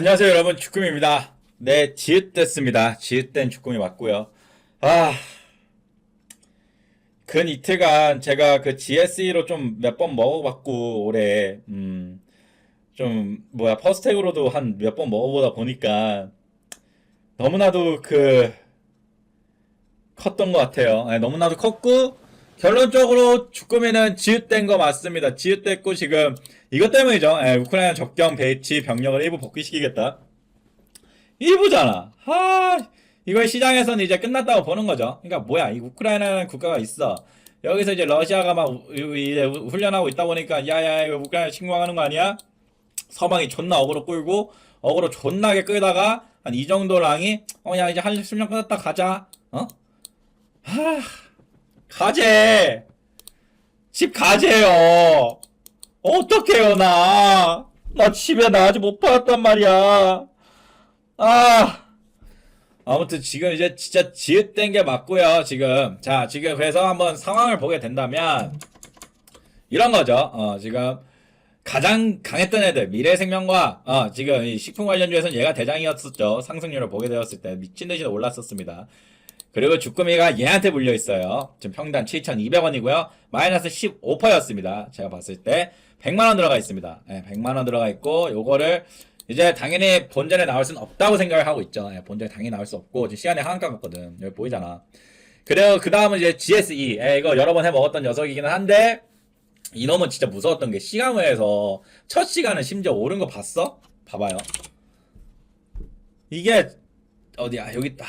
안녕하세요 여러분. 주꾸미입니다. 네 지읒됐습니다. 지읒된 주꾸미 맞고요. 아... 근 이틀간 제가 그 GSE로 좀 몇 번 먹어봤고 올해. 음... 좀 뭐야 퍼스텍으로도 한 몇 번 먹어보다 보니까 너무나도 그 컸던 것 같아요. 네, 너무나도 컸고 결론적으로 주꾸미는 지읒된 거 맞습니다. 지읒됐고 지금 이것 때문이죠. 예, 우크라이나 적경 배치 병력을 일부 복귀시키겠다. 일부잖아. 하 이걸 시장에서는 이제 끝났다고 보는 거죠. 그러니까 뭐야 이 우크라이나라는 국가가 있어. 여기서 이제 러시아가 막 우- 우- 이제 우- 훈련하고 있다 보니까 야야 이거 우크라이나 침공하는 거 아니야? 서방이 존나 어그로 끌고 어그로 존나게 끌다가 한 이 정도 랑이 어 야 이제 한 10년 끝났다 가자. 어? 하 가재. 집 가재요 어떡해요 나. 나 집에 나 아직 못 받았단 말이야. 아. 아무튼 지금 이제 진짜 지읒된 게 맞고요 지금. 자 지금 그래서 한번 상황을 보게 된다면 이런 거죠. 어 지금 가장 강했던 애들 미래생명과 어 지금 이 식품 관련주에서는 얘가 대장이었었죠. 상승률을 보게 되었을 때 미친 듯이 올랐었습니다. 그리고 주꾸미가 얘한테 물려 있어요. 지금 평단 7,200원이고요. 마이너스 15%였습니다. 제가 봤을 때 100만 원 들어가 있습니다. 예, 100만 원 들어가 있고 요거를 이제 당연히 본전에 나올 수는 없다고 생각을 하고 있죠. 예, 본전에 당연히 나올 수 없고 지금 시간에 하한가 같거든. 여기 보이잖아. 그리고 그 다음은 이제 GSE. 예, 이거 여러 번 해 먹었던 녀석이기는 한데 이놈은 진짜 무서웠던 게 시간회에서 첫 시간은 심지어 오른 거 봤어? 봐봐요. 이게 어디야 여기 있다.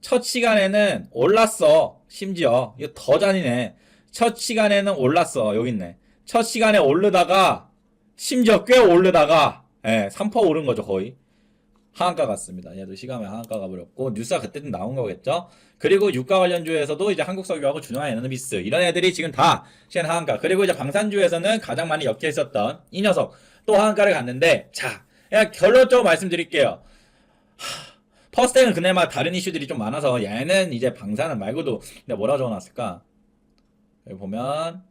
첫 시간에는 올랐어. 심지어 이거 더 잔이네. 첫 시간에는 올랐어. 여기 있네. 첫 시간에 오르다가 심지어 꽤 오르다가 예, 3% 오른 거죠, 거의. 하한가 같습니다. 얘도 시간에 하한가 가버렸고 뉴스가 그때도 나온 거겠죠. 그리고 유가 관련주에서도 이제 한국석유하고 준화한 에너비스 이런 애들이 지금 다 시간 하한가. 그리고 이제 방산주에서는 가장 많이 엮여 있었던 이 녀석 또 하한가를 갔는데 자, 그냥 결론적으로 말씀드릴게요. 퍼스텍은 그나마 다른 이슈들이 좀 많아서 얘는 이제 방사능 말고도 내가 뭐라 적어놨을까? 여기 보면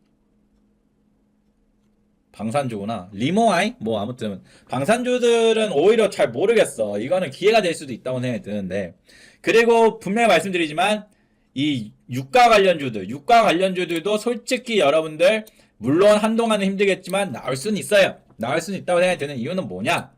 방산주구나. 리모아이 뭐 아무튼. 방산주들은 오히려 잘 모르겠어. 이거는 기회가 될 수도 있다고 생각이 드는데. 그리고 분명히 말씀드리지만 이 유가 관련주들 유가 관련주들도 솔직히 여러분들 물론 한동안은 힘들겠지만 나올 수는 있어요. 나올 수는 있다고 생각이 드는 이유는 뭐냐?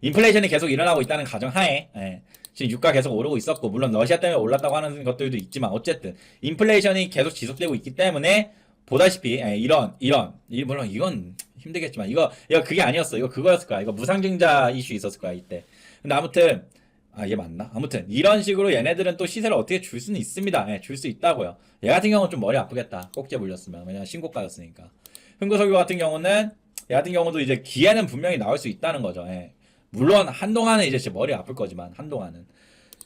인플레이션이 계속 일어나고 있다는 가정하에 예. 지금 유가 계속 오르고 있었고 물론 러시아 때문에 올랐다고 하는 것들도 있지만 어쨌든 인플레이션이 계속 지속되고 있기 때문에 보다시피 예, 이런 이런. 이 물론 이건 힘들겠지만 이거 이거 그게 아니었어. 이거 그거였을 거야. 이거 무상증자 이슈 있었을 거야 이때. 근데 아무튼 아 얘 맞나? 아무튼 이런 식으로 얘네들은 또 시세를 어떻게 줄 수는 있습니다. 예, 줄 수 있다고요. 얘 같은 경우는 좀 머리 아프겠다. 꼭지에 물렸으면. 왜냐면 신고가였으니까. 흥구석유 같은 경우는 얘 같은 경우도 이제 기회는 분명히 나올 수 있다는 거죠. 예. 물론 한동안은 이제 머리 아플 거지만 한동안은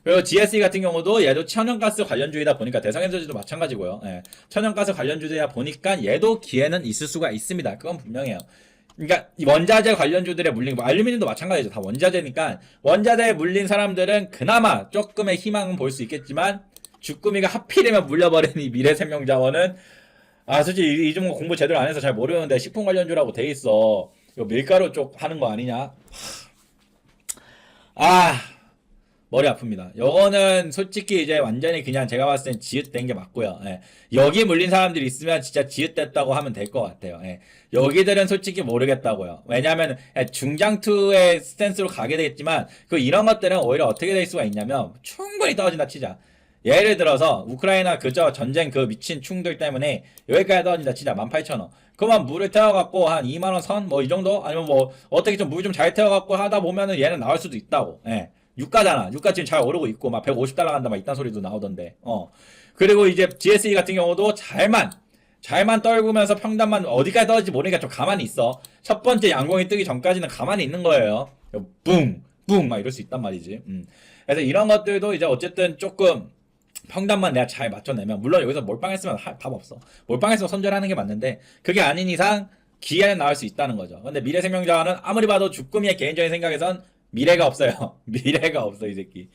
그리고 GSE 같은 경우도 얘도 천연가스 관련주이다 보니까 대성에너지도 마찬가지고요. 예. 천연가스 관련주이다 보니까 얘도 기회는 있을 수가 있습니다. 그건 분명해요. 그러니까 이 원자재 관련주들에 물린 뭐 알루미늄도 마찬가지죠. 다 원자재니까 원자재에 물린 사람들은 그나마 조금의 희망은 볼 수 있겠지만 주꾸미가 하필이면 물려버린 이 미래생명자원은 아 솔직히 이, 이 종목 공부 제대로 안 해서 잘 모르는데 식품 관련주라고 돼 있어. 이거 밀가루 쪽 하는 거 아니냐? 아 머리 아픕니다. 요거는 솔직히 이제 완전히 그냥 제가 봤을 땐 지읒된 게 맞고요. 예. 여기 물린 사람들이 있으면 진짜 지읒됐다고 하면 될 것 같아요. 예. 여기들은 솔직히 모르겠다고요. 왜냐하면 예, 중장투의 스탠스로 가게 되겠지만 그 이런 것들은 오히려 어떻게 될 수가 있냐면 충분히 떨어진다 치자. 예를 들어서 우크라이나 그저 전쟁 그 미친 충들 때문에 여기까지 떨어진다 치자 18,000원. 그만 물을 태워갖고 한 2만원 선? 뭐 이 정도? 아니면 뭐 어떻게 좀 물 좀 잘 태워갖고 하다 보면은 얘는 나올 수도 있다고. 예. 유가잖아. 유가 지금 잘 오르고 있고 막 150달러 간다 막 이딴 소리도 나오던데. 어. 그리고 이제 GSE 같은 경우도 잘만 잘만 떨구면서 평단만 어디까지 떨어질지 모르니까 좀 가만히 있어. 첫 번째 양공이 뜨기 전까지는 가만히 있는 거예요. 뿡, 뿡, 막 이럴 수 있단 말이지. 음. 그래서 이런 것들도 이제 어쨌든 조금 평단만 내가 잘 맞춰내면 물론 여기서 몰빵했으면 할답 없어. 몰빵했으면 손절하는 게 맞는데 그게 아닌 이상 기회는 나올 수 있다는 거죠. 근데 미래생명자원은 아무리 봐도 주꾸미의 개인적인 생각에선 미래가 없어요. 미래가 없어 이 새끼.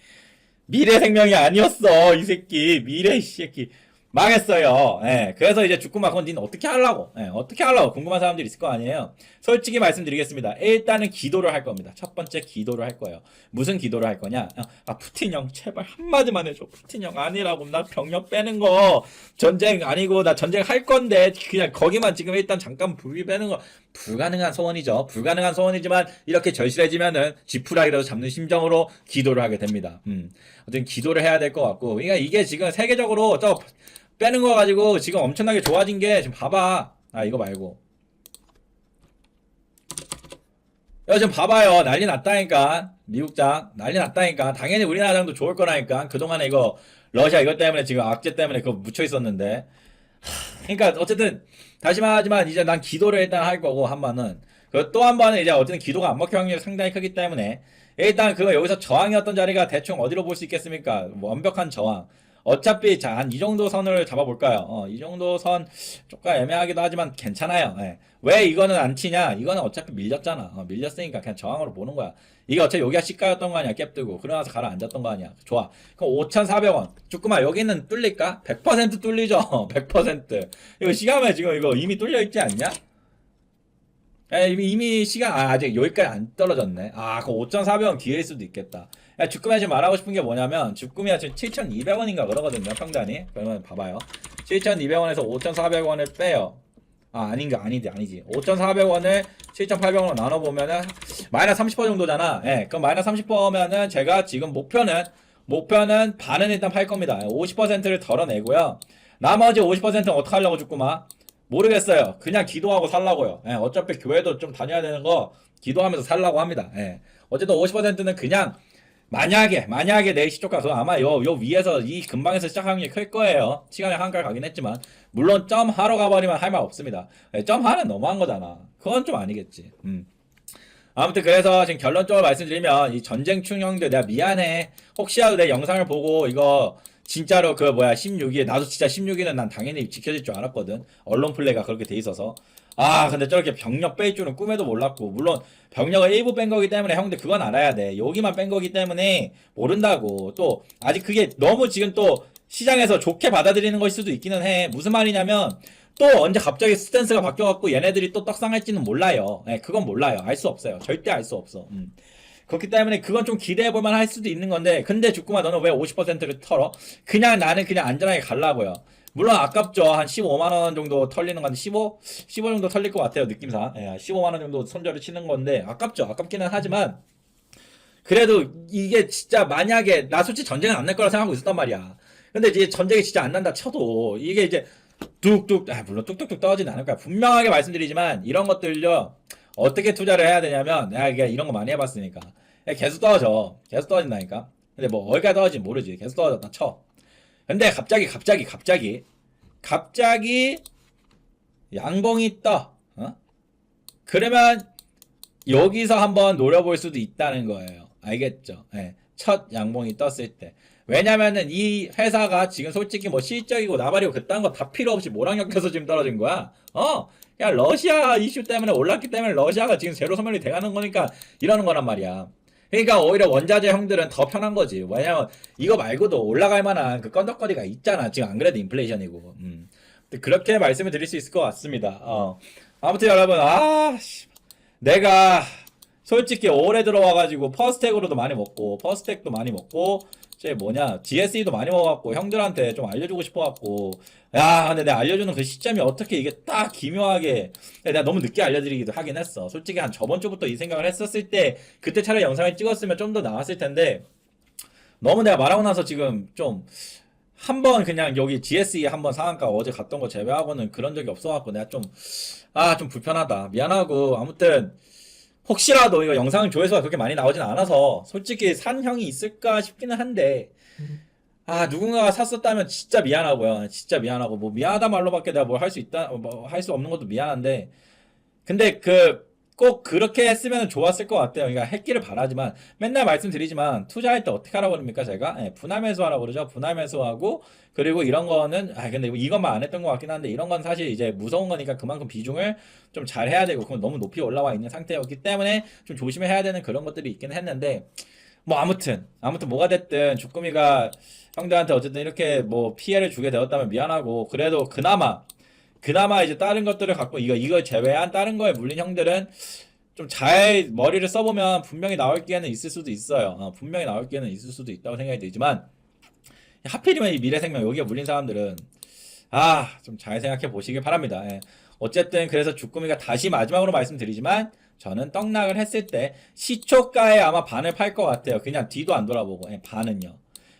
미래 생명이 아니었어 이 새끼. 미래 이 새끼. 망했어요. 예. 그래서 이제 죽구만 그건 니는 어떻게 하려고? 예, 어떻게 하려고? 궁금한 사람들이 있을 거 아니에요. 솔직히 말씀드리겠습니다. 일단은 기도를 할 겁니다. 첫 번째 기도를 할 거예요. 무슨 기도를 할 거냐? 아, 아, 푸틴 형 제발 한마디만 해줘. 푸틴 형 아니라고 나 병력 빼는 거 전쟁 아니고 나 전쟁 할 건데 그냥 거기만 지금 일단 잠깐 불비 빼는 거 불가능한 소원이죠. 불가능한 소원이지만 이렇게 절실해지면은 지푸라기라도 잡는 심정으로 기도를 하게 됩니다. 음. 어쨌든 기도를 해야 될 것 같고 그러니까 이게 지금 세계적으로 저 빼는 거 가지고 지금 엄청나게 좋아진 게 지금 봐봐. 아 이거 말고. 야 지금 봐봐요. 난리 났다니까. 미국장 난리 났다니까. 당연히 우리나라장도 좋을 거라니까. 그동안에 이거 러시아 이것 때문에 지금 악재 때문에 그거 묻혀 있었는데. 하, 그러니까 어쨌든 다시 말하지만 이제 난 기도를 일단 할 거고 한 번은 그또한 번은 이제 어쨌든 기도가 안 먹힐 확률이 상당히 크기 때문에 일단 그거 여기서 저항이었던 자리가 대충 어디로 볼 수 있겠습니까? 뭐 완벽한 저항. 어차피 자, 한 이 정도 선을 잡아볼까요? 어, 이 정도 선 조금 애매하기도 하지만 괜찮아요. 예. 왜 이거는 안 치냐? 이거는 어차피 밀렸잖아. 어, 밀렸으니까 그냥 저항으로 보는 거야. 이게 어차피 여기가 시가였던 거 아니야? cap뜨고 그러나서 가라앉았던 거 아니야? 좋아. 그럼 5,400원. 조금만 여기는 뚫릴까? 100% 뚫리죠. 100%. 이거 시간에 지금 이거 이미 뚫려 있지 않냐? 에, 이미 시간, 아, 아직 여기까지 안 떨어졌네. 아, 그 5,400원 기회일 수도 있겠다. 야, 주꾸미가 지금 말하고 싶은 게 뭐냐면, 주꾸미가 지금 7,200원인가 그러거든요, 평단이. 그러면 봐봐요. 7,200원에서 5,400원을 빼요. 아, 아닌가, 아니지, 아니지. 5,400원을 7,800원으로 나눠보면은, 마이너스 30% 정도잖아. 예, 그럼 마이너스 30%면은 제가 지금 목표는, 목표는 반은 일단 팔 겁니다. 50%를 덜어내고요. 나머지 50%는 어떻게 하려고 주꾸마? 모르겠어요. 그냥 기도하고 살라고요. 예, 어차피 교회도 좀 다녀야 되는 거 기도하면서 살라고 합니다. 예. 어쨌든 50%는 그냥 만약에 만약에 내일 시쪽 가서 아마 요, 요 위에서 이 근방에서 시작하는 게 클 거예요. 시간이 한갈 가긴 했지만 물론 점 하러 가버리면 할 말 없습니다. 예, 점 하는 너무한 거잖아. 그건 좀 아니겠지. 음. 아무튼 그래서 지금 결론적으로 말씀드리면 이 전쟁충 형들 내가 미안해. 혹시라도 내 영상을 보고 이거 진짜로 그 뭐야 16일 나도 진짜 16일은 난 당연히 지켜질 줄 알았거든. 언론 플레이가 그렇게 돼 있어서. 아 근데 저렇게 병력 뺄 줄은 꿈에도 몰랐고 물론 병력을 일부 뺀 거기 때문에 형들 그건 알아야 돼. 여기만 뺀 거기 때문에 모른다고. 또 아직 그게 너무 지금 또 시장에서 좋게 받아들이는 것일 수도 있기는 해. 무슨 말이냐면 또 언제 갑자기 스탠스가 바뀌어갖고 얘네들이 또 떡상할지는 몰라요. 예, 그건 몰라요. 알 수 없어요. 절대 알 수 없어. 음. 그렇기 때문에 그건 좀 기대해 볼만 할 수도 있는 건데, 근데 주꾸마 너는 왜 50%를 털어? 그냥 나는 그냥 안전하게 갈라고요. 물론 아깝죠. 한 15만 원 정도 털리는 건데, 15? 15 정도 털릴 것 같아요. 느낌상. 예, 15만 원 정도 손절을 치는 건데, 아깝죠. 아깝기는 하지만, 그래도 이게 진짜 만약에, 나 솔직히 전쟁은 안 날 거라 생각하고 있었단 말이야. 근데 이제 전쟁이 진짜 안 난다 쳐도, 이게 이제 뚝뚝, 아, 물론 뚝뚝뚝 떨어지는 않을 거야. 분명하게 말씀드리지만, 이런 것들요, 어떻게 투자를 해야 되냐면, 내가 이런 거 많이 해봤으니까. 야, 계속 떨어져. 계속 떨어진다니까. 근데 뭐, 어디까지 떨어질지 모르지. 계속 떨어졌다 쳐. 근데 갑자기, 갑자기, 갑자기, 갑자기, 양봉이 떠. 어? 그러면, 여기서 한번 노려볼 수도 있다는 거예요. 알겠죠? 예. 첫 양봉이 떴을 때. 왜냐면은 이 회사가 지금 솔직히 뭐 실적이고 나발이고 그딴 거 다 필요 없이 모락력 껴서 지금 떨어진 거야. 어? 야, 러시아 이슈 때문에 올랐기 때문에 러시아가 지금 제로 소멸이 돼가는 거니까 이러는 거란 말이야. 그러니까 오히려 원자재 형들은 더 편한 거지. 왜냐면 이거 말고도 올라갈 만한 그 건덕거리가 있잖아. 지금 안 그래도 인플레이션이고. 음. 그렇게 말씀을 드릴 수 있을 것 같습니다. 어. 아무튼 여러분, 아, 씨. 내가 솔직히 올해 들어와가지고 퍼스텍으로도 많이 먹고, 퍼스텍도 많이 먹고, 제 뭐냐, GSE도 많이 먹어갖고, 형들한테 좀 알려주고 싶어갖고, 야, 근데 내가 알려주는 그 시점이 어떻게 이게 딱 기묘하게, 내가 너무 늦게 알려드리기도 하긴 했어. 솔직히 한 저번 주부터 이 생각을 했었을 때, 그때 차라리 영상을 찍었으면 좀 더 나았을 텐데, 너무 내가 말하고 나서 지금 좀, 한번 그냥 여기 GSE 한번 상한가 어제 갔던 거 제외하고는 그런 적이 없어갖고 내가 좀, 아, 좀 불편하다. 미안하고, 아무튼, 혹시라도 이거 영상 조회수가 그렇게 많이 나오진 않아서 솔직히 산 형이 있을까 싶기는 한데 아 누군가가 샀었다면 진짜 미안하고요 진짜 미안하고 뭐 미안하다 말로밖에 내가 뭘 할 수 있다 뭐 할 수 없는 것도 미안한데 근데 그 꼭 그렇게 했으면 좋았을 것 같아요. 그러니까 했기를 바라지만 맨날 말씀드리지만 투자할 때 어떻게 하라고 그럽니까 제가 예, 분할 매수하라고 그러죠. 분할 매수하고 그리고 이런 거는 아 근데 이것만 안 했던 것 같긴 한데 이런 건 사실 이제 무서운 거니까 그만큼 비중을 좀 잘 해야 되고 그건 너무 높이 올라와 있는 상태였기 때문에 좀 조심해야 되는 그런 것들이 있긴 했는데 뭐 아무튼 아무튼 뭐가 됐든 주꾸미가 형들한테 어쨌든 이렇게 뭐 피해를 주게 되었다면 미안하고 그래도 그나마 그나마 이제 다른 것들을 갖고 이거 이걸 제외한 다른 거에 물린 형들은 좀 잘 머리를 써보면 분명히 나올 기회는 있을 수도 있어요. 어, 분명히 나올 기회는 있을 수도 있다고 생각이 들지만 하필이면 이 미래생명 여기에 물린 사람들은 아 좀 잘 생각해 보시길 바랍니다. 예. 어쨌든 그래서 주꾸미가 다시 마지막으로 말씀드리지만 저는 떡락을 했을 때 시초가에 아마 반을 팔 것 같아요. 그냥 뒤도 안 돌아보고 예, 반은요.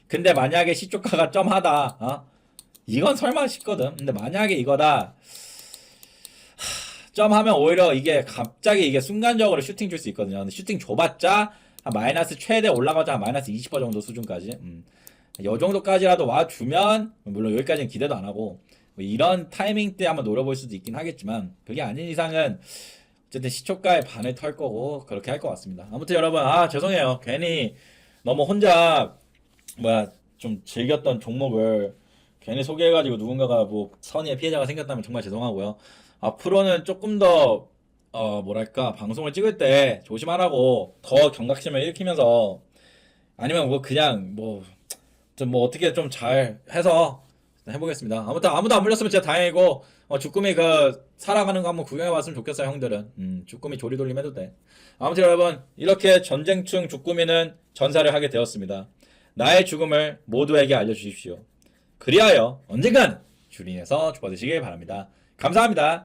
근데 만약에 시초가가 점하다 어? 이건 설마 싶거든. 근데 만약에 이거다 하, 점하면 오히려 이게 갑자기 이게 순간적으로 슈팅 줄 수 있거든요. 근데 슈팅 줘봤자 한 마이너스 최대 올라가자 한 마이너스 20% 정도 수준까지. 음. 요 정도까지라도 와주면 물론 여기까지는 기대도 안 하고 뭐 이런 타이밍 때 한번 노려볼 수도 있긴 하겠지만 그게 아닌 이상은 어쨌든 시초가의 반을 털 거고 그렇게 할 것 같습니다. 아무튼 여러분 아 죄송해요. 괜히 너무 혼자 뭐야 좀 즐겼던 종목을 괜히 소개해가지고 누군가가 뭐 선의의 피해자가 생겼다면 정말 죄송하고요. 앞으로는 조금 더 어, 뭐랄까 방송을 찍을 때 조심하라고 더 경각심을 일으키면서 아니면 뭐 그냥 뭐좀뭐 어떻게 좀 잘 해서 해보겠습니다. 아무튼 아무도 안 물렸으면 진짜 다행이고 어, 주꾸미 그 살아가는 거 한번 구경해봤으면 좋겠어요 형들은. 음, 주꾸미 조리돌림 해도 돼. 아무튼 여러분 이렇게 전쟁충 주꾸미는 전사를 하게 되었습니다. 나의 죽음을 모두에게 알려주십시오. 그리하여 언젠간 주린에서 주받으시길 바랍니다. 감사합니다.